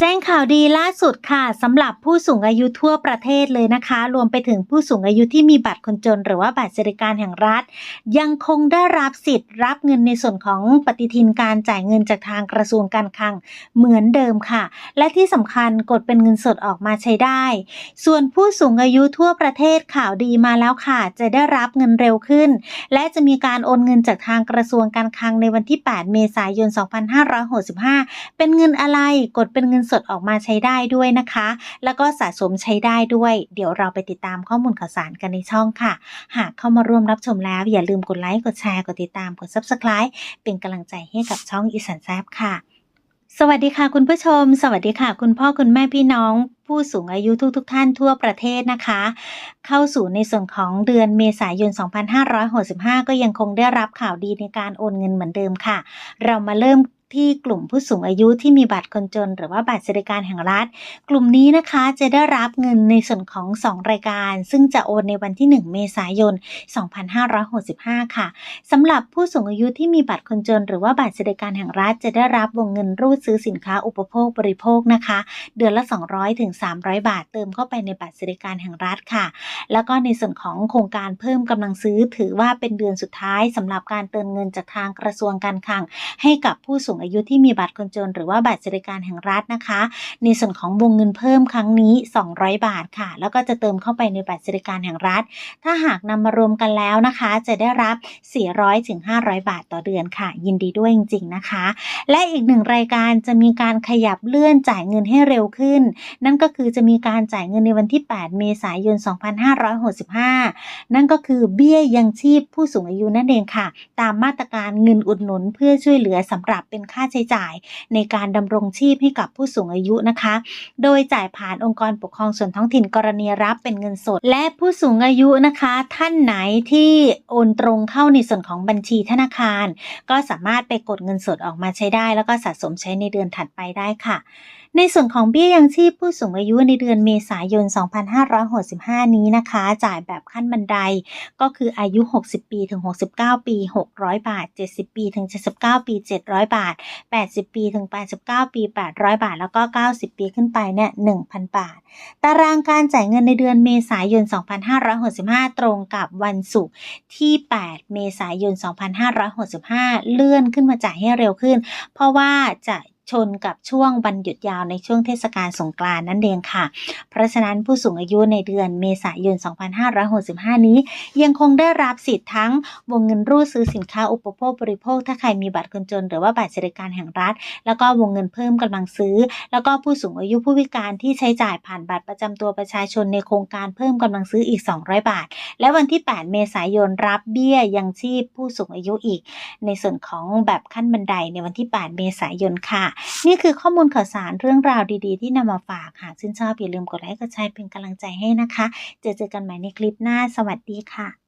แจ้งข่าวดีล่าสุดค่ะสำหรับผู้สูงอายุทั่วประเทศเลยนะคะ รวมไปถึงผู้สูงอายุที่มีบัตรคนจน หรือว่าบัตรสวัสดิการแห่งรัฐ ยังคงได้รับสิทธิ์รับเงินในส่วนของปฏิทินการจ่ายเงินจากทางกระทรวงการคลังเหมือนเดิมค่ะ และที่สำคัญกดเป็นเงินสดออกมาใช้ได้ ส่วนผู้สูงอายุทั่วประเทศข่าวดีมาแล้วค่ะ จะได้รับเงินเร็วขึ้น และจะมีการโอนเงินจากทางกระทรวงการคลังในวันที่ 8 เมษายน 2565 เป็นเงินอะไรกดเป็นเงินสดออกมาใช้ได้ด้วยนะคะ แล้วก็สะสมใช้ได้ด้วย เดี๋ยวเราไปติดตามข้อมูลข่าวสารกันในช่องค่ะ หากเข้ามาร่วมรับชมแล้ว อย่าลืมกดไลค์กดแชร์กดติดตามกด Subscribe เป็นกำลังใจให้กับช่องอีสานแซบค่ะ สวัสดีค่ะคุณผู้ชม สวัสดีค่ะ คุณพ่อคุณแม่พี่น้องผู้สูงอายุทุกๆทท่านทั่วประเทศนะคะ เข้าสู่ในส่วนของเดือนเมษายน 2565 ก็ยังคงได้รับข่าวดีในการโอนเงินเหมือนเดิมค่ะ เรามาเริ่ม ที่กลุ่มผู้สูงอายุที่มีบัตรคนจน หรือว่าบัตรสวัสดิการแห่งรัฐ กลุ่มนี้นะคะจะได้รับเงินในส่วนของ 2 รายการ ซึ่งจะโอนในวันที่ 1 เมษายน 2565 ค่ะสำหรับผู้สูงอายุที่มีบัตรคนจน หรือว่าบัตรสวัสดิการแห่งรัฐ จะได้รับวงเงินรูดซื้อสินค้าอุปโภคบริโภคนะคะ เดือนละ 200ถึง300 บาท เติมเข้าไปในบัตรสวัสดิการแห่งรัฐค่ะ แล้วก็ในส่วนของโครงการเพิ่มกำลังซื้อถือว่าเป็นเดือนสุดท้ายสำหรับการเติมเงินจากทางกระทรวงการคลังให้กับผู้สูงอายุที่มีบัตรคนจน หรือว่าบัตรสวัสดิการแห่งรัฐนะคะ ในส่วนของวงเงินเพิ่มครั้งนี้ 200 บาทค่ะ แล้วก็จะเติมเข้าไปในบัตรสวัสดิการแห่งรัฐ ถ้าหากนำมารวมกันแล้วนะคะ จะได้รับ 400ถึง500 บาทต่อเดือนค่ะ ยินดีด้วยจริง ๆ นะคะ และอีกหนึ่งรายการจะมีการขยับเลื่อนจ่ายเงินให้เร็วขึ้น นั่นก็คือจะมีการจ่ายเงินในวันที่ 8 เมษายน 2565 นั่นก็คือเบี้ยยังชีพผู้สูงอายุนั่นเองค่ะ ตามมาตรการเงินอุดหนุนเพื่อช่วยเหลือสำหรับเป็นค่าใช้จ่าย ในการดำรงชีพให้กับผู้สูงอายุนะคะ โดยจ่ายผ่านองค์กรปกครองส่วนท้องถิ่นกรณีรับเป็นเงินสด และผู้สูงอายุนะคะ ท่านไหนที่โอนตรงเข้าในส่วนของบัญชีธนาคาร ก็สามารถไปกดเงินสดออกมาใช้ได้ แล้วก็สะสมใช้ในเดือนถัดไปได้ค่ะ ในส่วนของเบี้ยยังชีพผู้สูงอายุในเดือนเมษายน 2565 นี้นะคะ จ่ายแบบขั้นบันไดก็คืออายุ 60 ปีถึง 69 ปี 600 บาท 70 ปีถึง 79 ปี 700 บาท 80 ปีถึง 89 ปี 800 บาท แล้วก็ 90 ปีขึ้นไปเนี่ย 1,000 บาท ตารางการจ่ายเงินในเดือนเมษายน 2565 ตรงกับวันศุกร์ที่ 8 เมษายน 2565 เลื่อนขึ้นมาจ่ายให้เร็วขึ้น เพราะว่าจะ ชนกับช่วงวันหยุดยาวในช่วงเทศกาลสงกรานต์นั่นเองค่ะ เพราะฉะนั้นผู้สูงอายุในเดือนเมษายน 2565 นี้ ยังคงได้รับสิทธิ์ทั้งวงเงินรูดซื้อสินค้าอุปโภคบริโภค ถ้าใครมีบัตรคนจน หรือว่าบัตรสวัสดิการแห่งรัฐ แล้วก็วงเงินเพิ่มกำลังซื้อ แล้วก็ผู้สูงอายุผู้พิการที่ใช้จ่ายผ่านบัตรประจำตัวประชาชนในโครงการเพิ่มกำลังซื้ออีก 200 บาท และวันที่ 8 เมษายนรับเบี้ยยังชีพผู้สูงอายุอีก ในส่วนของแบบขั้นบันไดในวันที่ 8 เมษายนค่ะนี่คือข้อมูลข่าวสารเรื่องราวดีๆ ที่นำมาฝากค่ะชื่นชอบอย่าลืมกดไลค์กดแชร์เป็นกำลังใจให้นะคะ เจอเจอกันใหม่ในคลิปหน้า สวัสดีค่ะ